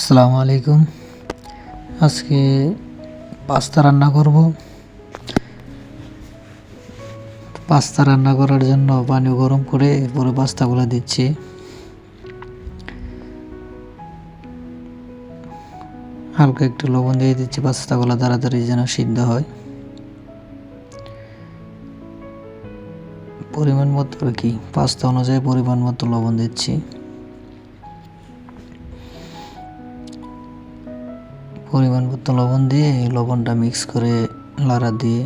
আসসালামু আলাইকুম। আজকে পাস্তা রান্না করব। পাস্তা রান্না করার জন্য পানি গরম করে পুরো পাস্তাগুলো দিচ্ছি। হালকা একটু লবণ দিয়ে দিচ্ছি, পাস্তাগুলো তাড়াতাড়ি যেন সিদ্ধ হয়। পরিমাণ মতো আর কি, পাস্তা অনুযায়ী পরিমাণ মতো লবণ দিচ্ছি। পরিমাণ মতো লবণ দিয়ে লবণটা মিক্স করে লাড়া দিয়ে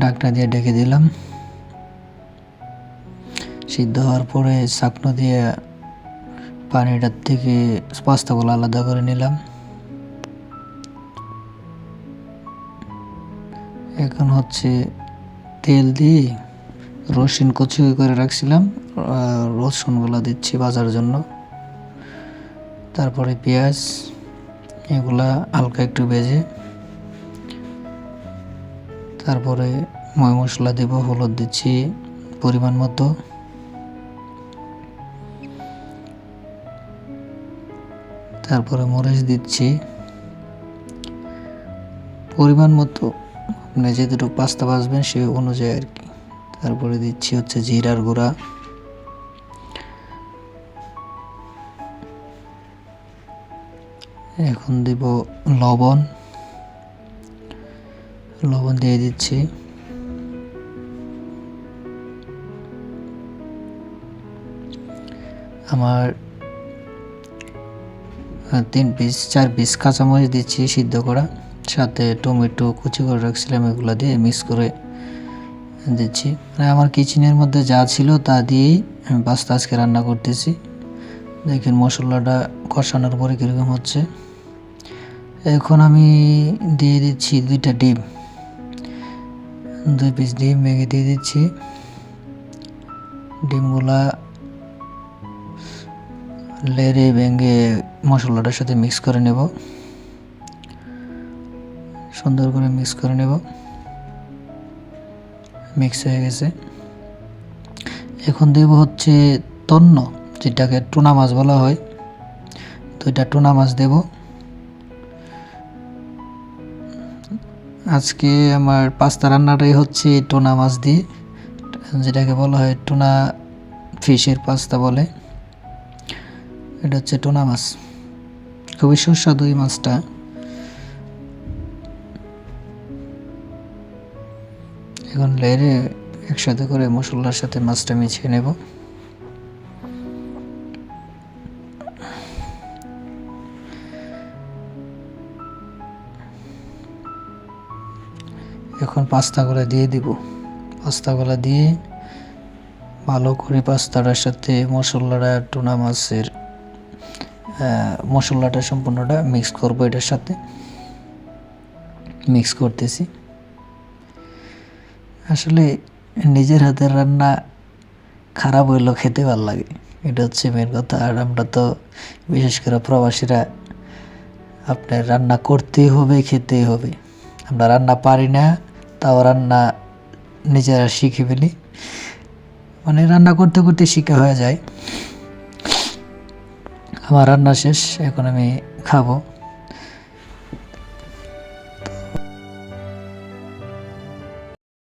ডাকটা দিয়ে ঢেকে দিলাম। সিদ্ধ হওয়ার পরে চাকনো দিয়ে পানিটার থেকে পাস্তাগুলো আলাদা করে নিলাম। এখন হচ্ছে তেল দিয়ে রসুন কচি করে রাখছিলাম রসুনগুলো দিচ্ছি ভাজার জন্য। তারপরে পেঁয়াজ এগুলা হালকা একটু ভেজে, তারপরে ময় মশলা দেব, হলুদ দিচ্ছি পরিমাণ মতো। তারপরে মরিচ দিচ্ছি পরিমাণ মতো। আপনি যেটুকু পাস্তা বাসবেন সে অনুযায়ী আর কি। তারপরে দিচ্ছি হচ্ছে জিরার গুঁড়া। এখন দেব লবণ। লবণ দিয়ে দিচ্ছি। আমার তিন পিস, চার পিস কাঁচামরিচ দিচ্ছি সিদ্ধ করা। সাথে টমেটো, কুচি করে রাখছিলাম, এগুলো দিয়ে মিক্স করে দিচ্ছি। মানে আমার কিচেনের মধ্যে যা ছিল তা দিয়েই আমি পাস্তা আজকে রান্না করতেছি। দেখেন মশলাটা কষানোর পরে কীরকম হচ্ছে। এখন আমি দিয়ে দিচ্ছি দুইটা ডিম। দুই পিস ডিম ভেঙে দিয়ে দিচ্ছি। ডিমগুলা লেড়ে ভেঙে মশলাটার সাথে মিক্স করে নেব। সুন্দর করে মিক্স করে নেব। মিক্স হয়ে গেছে। এখন দেব হচ্ছে তন্ন, যেটাকে টুনা মাছ বলা হয়। দুইটা টুনা মাছ দেব। আজকে আমার পাস্তা রান্নাটাই হচ্ছে টোনা মাছ দিয়ে, যেটাকে বলা হয় টোনা ফিশের পাস্তা বলে। এটা হচ্ছে টোনা মাছ। খুবই সুস্বাদু এই মাছটা। এখন লেরে একসাথে করে মশলার সাথে মাছটা মিশিয়ে নেব। এখন পাস্তা পাস্তাগুলো দিয়ে দিব। পাস্তা পাস্তাগুলো দিয়ে ভালো করে পাস্তাটার সাথে মশলাটা টুনা মাছের মশলাটা সম্পূর্ণটা মিক্স করব এটার সাথে। মিক্স করতেছি। আসলে নিজের হাতের রান্না খারাপ হইলেও খেতে ভালো লাগে। এটা হচ্ছে মেন কথা। আর আমরা তো বিশেষ করে প্রবাসীরা আপনার রান্না করতেই হবে, খেতেই হবে। আমরা রান্না পারি না তাও রান্না নিজেরা শিখে ফেলি। মানে রান্না করতে করতে শিখে হয়ে যায়। আমার রান্না শেষ, এখন আমি খাব।